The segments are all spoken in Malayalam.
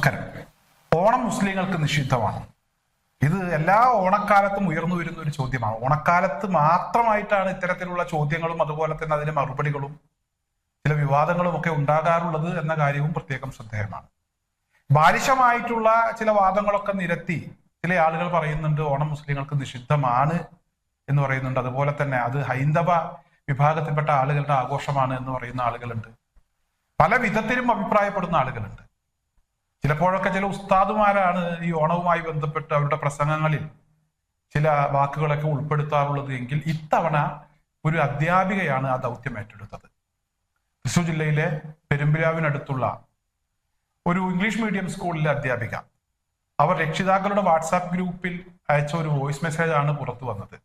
നമസ്കാരം ഓണം മുസ്ലിങ്ങൾക്ക് നിഷിദ്ധമാണ്. ഇത് എല്ലാ ഓണക്കാലത്തും ഉയർന്നു വരുന്ന ഒരു ചോദ്യമാണ്. ഓണക്കാലത്ത് മാത്രമായിട്ടാണ് ഇത്തരത്തിലുള്ള ചോദ്യങ്ങളും അതുപോലെ തന്നെ അതിന് മറുപടികളും ചില വിവാദങ്ങളും ഒക്കെ ഉണ്ടാകാറുള്ളത് എന്ന കാര്യവും പ്രത്യേകം ശ്രദ്ധേയമാണ്. ബാലിശമായിട്ടുള്ള ചില വാദങ്ങളൊക്കെ നിരത്തി ചില ആളുകൾ പറയുന്നുണ്ട് ഓണം മുസ്ലിങ്ങൾക്ക് നിഷിദ്ധമാണ് എന്ന് പറയുന്നുണ്ട്. അതുപോലെ തന്നെ അത് ഹൈന്ദവ വിഭാഗത്തിൽപ്പെട്ട ആളുകളുടെ ആഘോഷമാണ് എന്ന് പറയുന്ന ആളുകളുണ്ട്. പല വിധത്തിലും അഭിപ്രായപ്പെടുന്ന ആളുകളുണ്ട്. ചിലപ്പോഴൊക്കെ ചില ഉസ്താദുമാരാണ് ഈ ഓണവുമായി ബന്ധപ്പെട്ട് അവരുടെ പ്രസംഗങ്ങളിൽ ചില വാക്കുകളൊക്കെ ഉൾപ്പെടുത്താറുള്ളത് എങ്കിൽ ഇത്തവണ ഒരു അധ്യാപികയാണ് ആ ദൗത്യം ഏറ്റെടുത്തത്. തൃശൂർ ജില്ലയിലെ പെരുമ്പിലാവിനടുത്തുള്ള ഒരു ഇംഗ്ലീഷ് മീഡിയം സ്കൂളിലെ അധ്യാപിക. അവർ രക്ഷിതാക്കളുടെ വാട്സാപ്പ് ഗ്രൂപ്പിൽ അയച്ച ഒരു വോയിസ് മെസ്സേജ് ആണ് പുറത്തു വന്നത്.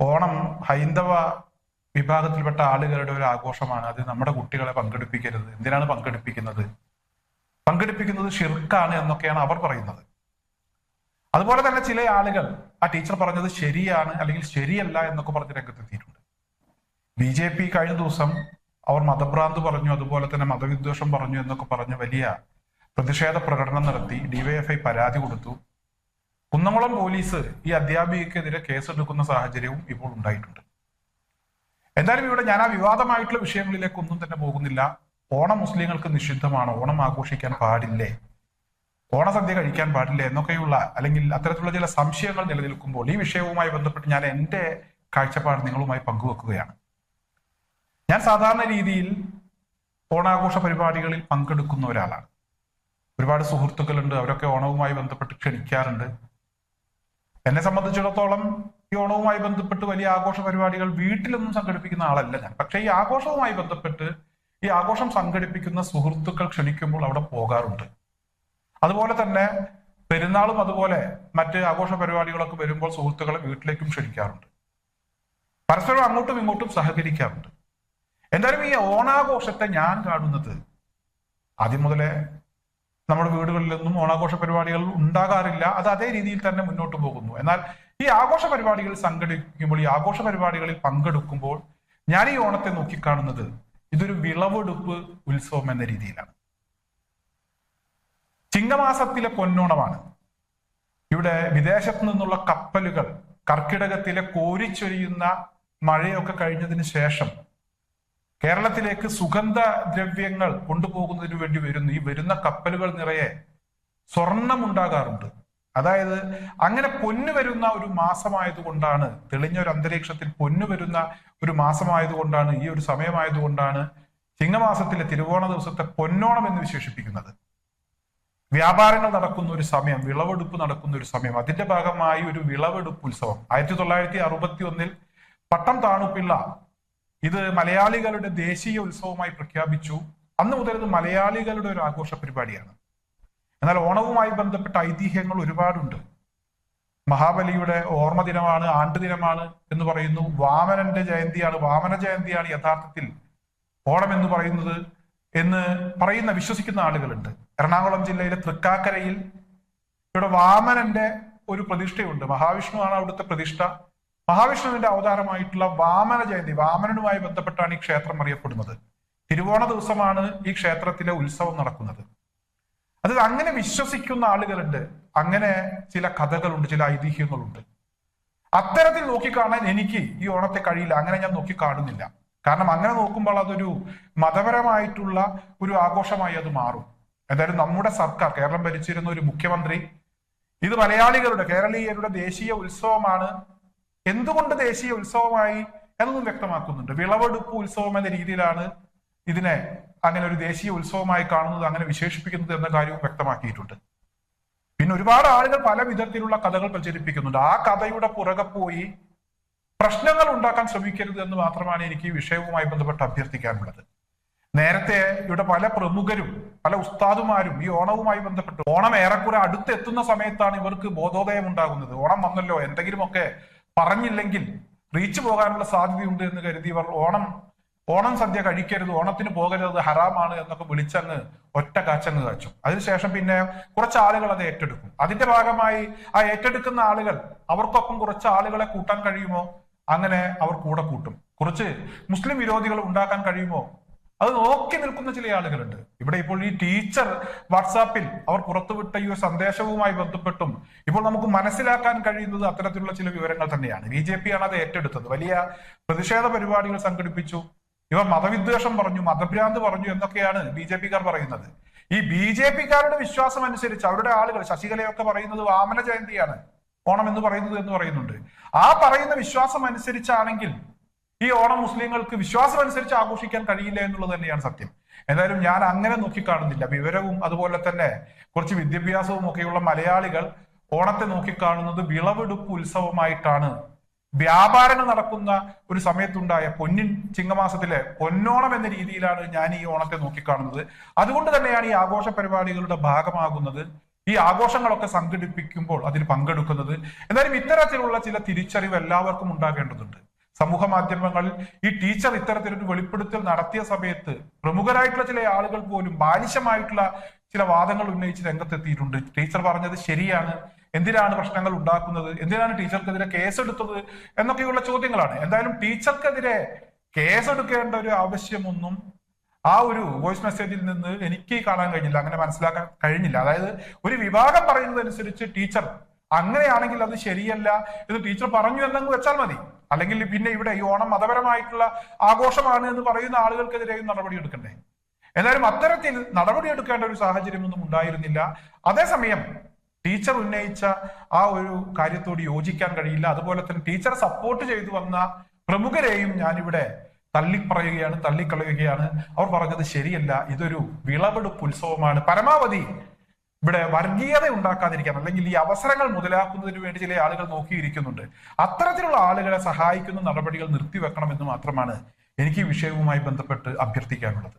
ഓണം ഹൈന്ദവ വിഭാഗത്തിൽപ്പെട്ട ആളുകളുടെ ഒരു ആഘോഷമാണ്. അത് നമ്മുടെ കുട്ടികളെ പങ്കെടുപ്പിക്കരുത്. എന്തിനാണ് പങ്കെടുപ്പിക്കുന്നത്? പങ്കെടുപ്പിക്കുന്നത് ഷിർക്കാണ് എന്നൊക്കെയാണ് അവർ പറയുന്നത്. അതുപോലെ തന്നെ ചില ആളുകൾ ആ ടീച്ചർ പറഞ്ഞത് ശരിയാണ് അല്ലെങ്കിൽ ശരിയല്ല എന്നൊക്കെ പറഞ്ഞ് രംഗത്തെത്തിയിട്ടുണ്ട്. ബി ജെ പി കഴിഞ്ഞ ദിവസം അവർ മതഭ്രാന്ത് പറഞ്ഞു അതുപോലെ തന്നെ മതവിദ്വേഷം പറഞ്ഞു എന്നൊക്കെ പറഞ്ഞ് വലിയ പ്രതിഷേധ പ്രകടനം നടത്തി ഡിവൈഎഫ്ഐ പരാതി കൊടുത്തു. കുന്നംകുളം പോലീസ് ഈ അധ്യാപികക്കെതിരെ കേസെടുക്കുന്ന സാഹചര്യവും ഇപ്പോൾ ഉണ്ടായിട്ടുണ്ട്. എന്തായാലും ഇവിടെ ഞാൻ ആ വിവാദമായിട്ടുള്ള വിഷയങ്ങളിലേക്കൊന്നും തന്നെ പോകുന്നില്ല. ഓണം മുസ്ലിങ്ങൾക്ക് നിഷിദ്ധമാണ്. ഓണം ആഘോഷിക്കാൻ പാടില്ലേ? ഓണസദ്യ കഴിക്കാൻ പാടില്ലേ എന്നൊക്കെയുള്ള അല്ലെങ്കിൽ അത്തരത്തിലുള്ള ചില സംശയങ്ങൾ നിലനിൽക്കുമ്പോൾ ഈ വിഷയവുമായി ബന്ധപ്പെട്ട് ഞാൻ എന്റെ കാഴ്ചപ്പാട് നിങ്ങളുമായി പങ്കുവെക്കുകയാണ്. ഞാൻ സാധാരണ രീതിയിൽ ഓണാഘോഷ പരിപാടികളിൽ പങ്കെടുക്കുന്ന ഒരാളാണ്. ഒരുപാട് സുഹൃത്തുക്കളുണ്ട്. അവരൊക്കെ ഓണവുമായി ബന്ധപ്പെട്ട് ക്ഷണിക്കാറുണ്ട്. എന്നെ സംബന്ധിച്ചിടത്തോളം ഈ ഓണവുമായി ബന്ധപ്പെട്ട് വലിയ ആഘോഷ പരിപാടികൾ വീട്ടിലൊന്നും സംഘടിപ്പിക്കുന്ന ആളല്ല ഞാൻ. പക്ഷേ ഈ ആഘോഷവുമായി ബന്ധപ്പെട്ട് ഈ ആഘോഷം സംഘടിപ്പിക്കുന്ന സുഹൃത്തുക്കൾ ക്ഷണിക്കുമ്പോൾ അവിടെ പോകാറുണ്ട്. അതുപോലെ തന്നെ പെരുന്നാളും അതുപോലെ മറ്റ് ആഘോഷ പരിപാടികളൊക്കെ വരുമ്പോൾ സുഹൃത്തുക്കളെ വീട്ടിലേക്കും ക്ഷണിക്കാറുണ്ട്. പരസ്പരം അങ്ങോട്ടും ഇങ്ങോട്ടും സഹകരിക്കാറുണ്ട്. എന്തായാലും ഈ ഓണാഘോഷത്തെ ഞാൻ കാണുന്നത് ആദ്യം മുതലേ നമ്മുടെ വീടുകളിലൊന്നും ഓണാഘോഷ പരിപാടികൾ ഉണ്ടാകാറില്ല. അത് അതേ രീതിയിൽ തന്നെ മുന്നോട്ട് പോകുന്നു. എന്നാൽ ഈ ആഘോഷ പരിപാടികൾ സംഘടിപ്പിക്കുമ്പോൾ ഈ ആഘോഷ പരിപാടികളിൽ പങ്കെടുക്കുമ്പോൾ ഞാൻ ഈ ഓണത്തെ നോക്കിക്കാണുന്നത് ഇതൊരു വിളവെടുപ്പ് ഉത്സവം എന്ന രീതിയിലാണ്. ചിങ്ങമാസത്തിലെ പൊന്നോണമാണ്. ഇവിടെ വിദേശത്തു നിന്നുള്ള കപ്പലുകൾ കർക്കിടകത്തിലെ കോരിച്ചൊരിയുന്ന മഴയൊക്കെ കഴിഞ്ഞതിന് ശേഷം കേരളത്തിലേക്ക് സുഗന്ധ ദ്രവ്യങ്ങൾ കൊണ്ടുപോകുന്നതിന് വേണ്ടി വരുന്നു ഈ വരുന്ന കപ്പലുകൾ നിറയെ സ്വർണം ഉണ്ടാകാറുണ്ട്. അതായത് അങ്ങനെ പൊന്നു വരുന്ന ഒരു മാസമായതുകൊണ്ടാണ് തെളിഞ്ഞ ഒരു അന്തരീക്ഷത്തിൽ പൊന്നു വരുന്ന ഒരു മാസമായതുകൊണ്ടാണ് ഈ ഒരു സമയമായതുകൊണ്ടാണ് ചിങ്ങമാസത്തിലെ തിരുവോണ ദിവസത്തെ പൊന്നോണം എന്ന് വിശേഷിപ്പിക്കുന്നത്. വ്യാപാരങ്ങൾ നടക്കുന്ന ഒരു സമയം വിളവെടുപ്പ് നടക്കുന്ന ഒരു സമയം അതിന്റെ ഭാഗമായി ഒരു വിളവെടുപ്പ് ഉത്സവം. ആയിരത്തി തൊള്ളായിരത്തി അറുപത്തി ഒന്നിൽ പട്ടം താണുപിള്ള ഇത് മലയാളികളുടെ ദേശീയ ഉത്സവമായി പ്രഖ്യാപിച്ചു. അന്ന് മുതൽ ഇത് മലയാളികളുടെ ഒരു ആഘോഷ പരിപാടിയാണ്. എന്നാൽ ഓണവുമായി ബന്ധപ്പെട്ട ഐതിഹ്യങ്ങൾ ഒരുപാടുണ്ട്. മഹാബലിയുടെ ഓർമ്മ ദിനമാണ് ആണ്ടുദിനമാണ് എന്ന് പറയുന്നു. വാമനന്റെ ജയന്തിയാണ് വാമന ജയന്തിയാണ് യഥാർത്ഥത്തിൽ ഓണം എന്ന് പറയുന്നത് എന്ന് പറയുന്ന വിശ്വസിക്കുന്ന ആളുകളുണ്ട്. എറണാകുളം ജില്ലയിലെ തൃക്കാക്കരയിൽ ഇവിടെ വാമനന്റെ ഒരു പ്രതിഷ്ഠയുണ്ട്. മഹാവിഷ്ണുവാണ് അവിടുത്തെ പ്രതിഷ്ഠ. മഹാവിഷ്ണുവിന്റെ അവതാരമായിട്ടുള്ള വാമന ജയന്തി വാമനനുമായി ബന്ധപ്പെട്ടാണ് ഈ ക്ഷേത്രം അറിയപ്പെടുന്നത്. തിരുവോണ ദിവസമാണ് ഈ ക്ഷേത്രത്തിലെ ഉത്സവം നടക്കുന്നത്. അത് അങ്ങനെ വിശ്വസിക്കുന്ന ആളുകളുണ്ട്. അങ്ങനെ ചില കഥകളുണ്ട് ചില ഐതിഹ്യങ്ങളുണ്ട്. അത്തരത്തിൽ നോക്കിക്കാണാൻ എനിക്ക് ഈ ഓണത്തെ കഴിയില്ല. അങ്ങനെ ഞാൻ നോക്കി കാണുന്നില്ല കാരണം അങ്ങനെ നോക്കുമ്പോൾ അതൊരു മതപരമായിട്ടുള്ള ഒരു ആഘോഷമായി അത് മാറും. എന്തായാലും നമ്മുടെ സർക്കാർ കേരളം ഭരിച്ചിരുന്ന ഒരു മുഖ്യമന്ത്രി ഇത് മലയാളികളുടെ കേരളീയരുടെ ദേശീയ ഉത്സവമാണ്. എന്തുകൊണ്ട് ദേശീയ ഉത്സവമായി എന്നൊന്നും വ്യക്തമാക്കുന്നുണ്ട്. വിളവെടുപ്പ് ഉത്സവം എന്ന രീതിയിലാണ് ഇതിനെ അങ്ങനെ ഒരു ദേശീയ ഉത്സവമായി കാണുന്നത് അങ്ങനെ വിശേഷിപ്പിക്കുന്നത് എന്ന കാര്യവും വ്യക്തമാക്കിയിട്ടുണ്ട്. പിന്നെ ഒരുപാട് ആളുകൾ പല വിധത്തിലുള്ള കഥകൾ പ്രചരിപ്പിക്കുന്നുണ്ട്. ആ കഥയുടെ പുറകെ പോയി പ്രശ്നങ്ങൾ ഉണ്ടാക്കാൻ ശ്രമിക്കരുത് എന്ന് മാത്രമാണ് എനിക്ക് ഈ വിഷയവുമായി ബന്ധപ്പെട്ട് അഭ്യർത്ഥിക്കാനുള്ളത്. നേരത്തെ ഇവിടെ പല പ്രമുഖരും പല ഉസ്താദുമാരും ഈ ഓണവുമായി ബന്ധപ്പെട്ട് ഓണം ഏറെക്കുറെ അടുത്തെത്തുന്ന സമയത്താണ് ഇവർക്ക് ബോധോദയം ഉണ്ടാകുന്നത്. ഓണം വന്നല്ലോ എന്തെങ്കിലുമൊക്കെ പറഞ്ഞില്ലെങ്കിൽ റീച്ച് പോകാനുള്ള സാധ്യതയുണ്ട് എന്ന് കരുതി ഇവർ ഓണം ഓണം സദ്യ കഴിക്കരുത് ഓണത്തിന് പോകരുത് ഹറാമാണ് എന്നൊക്കെ വിളിച്ചങ്ങ് ഒറ്റ കാച്ചങ്ങ് കാച്ചു. അതിനുശേഷം പിന്നെ കുറച്ച് ആളുകൾ അത് ഏറ്റെടുക്കും. അതിന്റെ ഭാഗമായി ആ ഏറ്റെടുക്കുന്ന ആളുകൾ അവർക്കൊപ്പം കുറച്ച് ആളുകളെ കൂട്ടാൻ കഴിയുമോ? അങ്ങനെ അവർ കൂടെ കൂട്ടും. കുറച്ച് മുസ്ലിം വിരോധികൾ ഉണ്ടാക്കാൻ കഴിയുമോ? അത് നോക്കി നിൽക്കുന്ന ചില ആളുകളുണ്ട്. ഇവിടെ ഇപ്പോൾ ഈ ടീച്ചർ വാട്സാപ്പിൽ അവർ പുറത്തുവിട്ട ഈ സന്ദേശവുമായി ബന്ധപ്പെട്ടും ഇപ്പോൾ നമുക്ക് മനസ്സിലാക്കാൻ കഴിയുന്നത് അത്തരത്തിലുള്ള ചില വിവരങ്ങൾ തന്നെയാണ്. ബി ജെ പി ആണ് അത് ഏറ്റെടുത്തത്. വലിയ പ്രതിഷേധ പരിപാടികൾ സംഘടിപ്പിച്ചു. ഇവർ മതവിദ്വേഷം പറഞ്ഞു മതഭ്രാന്ത് പറഞ്ഞു എന്നൊക്കെയാണ് ബി ജെ പിക്കാർ പറയുന്നത്. ഈ ബി ജെ പിക്കാരുടെ വിശ്വാസം അനുസരിച്ച് അവരുടെ ആളുകൾ ശശികലയൊക്കെ പറയുന്നത് വാമന ജയന്തിയാണ് ഓണം എന്ന് പറയുന്നത് എന്ന് പറയുന്നുണ്ട്. ആ പറയുന്ന വിശ്വാസം അനുസരിച്ചാണെങ്കിൽ ഈ ഓണം മുസ്ലിങ്ങൾക്ക് വിശ്വാസം അനുസരിച്ച് ആഘോഷിക്കാൻ കഴിയില്ല എന്നുള്ളത് തന്നെയാണ് സത്യം. എന്തായാലും ഞാൻ അങ്ങനെ നോക്കിക്കാണുന്നില്ല. വിവരവും അതുപോലെ തന്നെ കുറച്ച് വിദ്യാഭ്യാസവും ഒക്കെയുള്ള മലയാളികൾ ഓണത്തെ നോക്കിക്കാണുന്നത് വിളവെടുപ്പ് ഉത്സവമായിട്ടാണ് വ്യാപാരങ്ങൾ നടക്കുന്ന ഒരു സമയത്തുണ്ടായ പൊന്നിൻ ചിങ്ങമാസത്തിലെ പൊന്നോണം എന്ന രീതിയിലാണ് ഞാൻ ഈ ഓണത്തെ നോക്കിക്കാണുന്നത്. അതുകൊണ്ട് തന്നെയാണ് ഈ ആഘോഷ പരിപാടികളുടെ ഭാഗമാകുന്നത്. ഈ ആഘോഷങ്ങളൊക്കെ സംഘടിപ്പിക്കുമ്പോൾ അതിൽ പങ്കെടുക്കുന്നത്. എന്തായാലും ഇത്തരത്തിലുള്ള ചില തിരിച്ചറിവ് എല്ലാവർക്കും ഉണ്ടാകേണ്ടതുണ്ട്. സമൂഹ മാധ്യമങ്ങളിൽ ഈ ടീച്ചർ ഇത്തരത്തിലൊരു വെളിപ്പെടുത്തൽ നടത്തിയ സമയത്ത് പ്രമുഖരായിട്ടുള്ള ചില ആളുകൾ പോലും ബാലിശമായിട്ടുള്ള ചില വാദങ്ങൾ ഉന്നയിച്ച് രംഗത്തെത്തിയിട്ടുണ്ട്. ടീച്ചർ പറഞ്ഞത് ശരിയാണ്. എന്തിനാണ് പ്രശ്നങ്ങൾ ഉണ്ടാക്കുന്നത്? എന്തിനാണ് ടീച്ചർക്കെതിരെ കേസെടുത്തത്? എന്നൊക്കെയുള്ള ചോദ്യങ്ങളാണ്. എന്തായാലും ടീച്ചർക്കെതിരെ കേസെടുക്കേണ്ട ഒരു ആവശ്യമൊന്നും ആ ഒരു വോയിസ് മെസ്സേജിൽ നിന്ന് എനിക്ക് കാണാൻ കഴിഞ്ഞില്ല. അങ്ങനെ മനസ്സിലാക്കാൻ കഴിഞ്ഞില്ല. അതായത് ഒരു വിഭാഗം പറയുന്നതനുസരിച്ച് ടീച്ചർ അങ്ങനെയാണെങ്കിൽ അത് ശരിയല്ല എന്ന് ടീച്ചർ പറഞ്ഞു എന്നങ്ങ് വെച്ചാൽ മതി. അല്ലെങ്കിൽ പിന്നെ ഇവിടെ ഈ ഓണം മതപരമായിട്ടുള്ള ആഘോഷമാണ് എന്ന് പറയുന്ന ആളുകൾക്കെതിരെയും നടപടി എടുക്കണ്ടേ? എന്നാലും അത്തരത്തിൽ നടപടി എടുക്കേണ്ട ഒരു സാഹചര്യമൊന്നും ഉണ്ടായിരുന്നില്ല. അതേസമയം ടീച്ചർ ഉന്നയിച്ച ആ ഒരു കാര്യത്തോട് യോജിക്കാൻ കഴിയില്ല. അതുപോലെ തന്നെ ടീച്ചർ സപ്പോർട്ട് ചെയ്തു വന്ന പ്രമുഖരെയും ഞാനിവിടെ തള്ളിപ്പറയുകയാണ് തള്ളിക്കളയുകയാണ്. അവർ പറഞ്ഞത് ശരിയല്ല. ഇതൊരു വിളവെടുപ്പ് ഉത്സവമാണ്. പരമാവധി ഇവിടെ വർഗീയത ഉണ്ടാക്കാതിരിക്കാൻ അല്ലെങ്കിൽ ഈ അവസരങ്ങൾ മുതലാക്കുന്നതിന് വേണ്ടി ചില ആളുകൾ നോക്കിയിരിക്കുന്നുണ്ട്. അത്തരത്തിലുള്ള ആളുകളെ സഹായിക്കുന്ന നടപടികൾ നിർത്തിവെക്കണമെന്ന് മാത്രമാണ് എനിക്ക് ഈ വിഷയവുമായി ബന്ധപ്പെട്ട് അഭ്യർത്ഥിക്കാനുള്ളത്.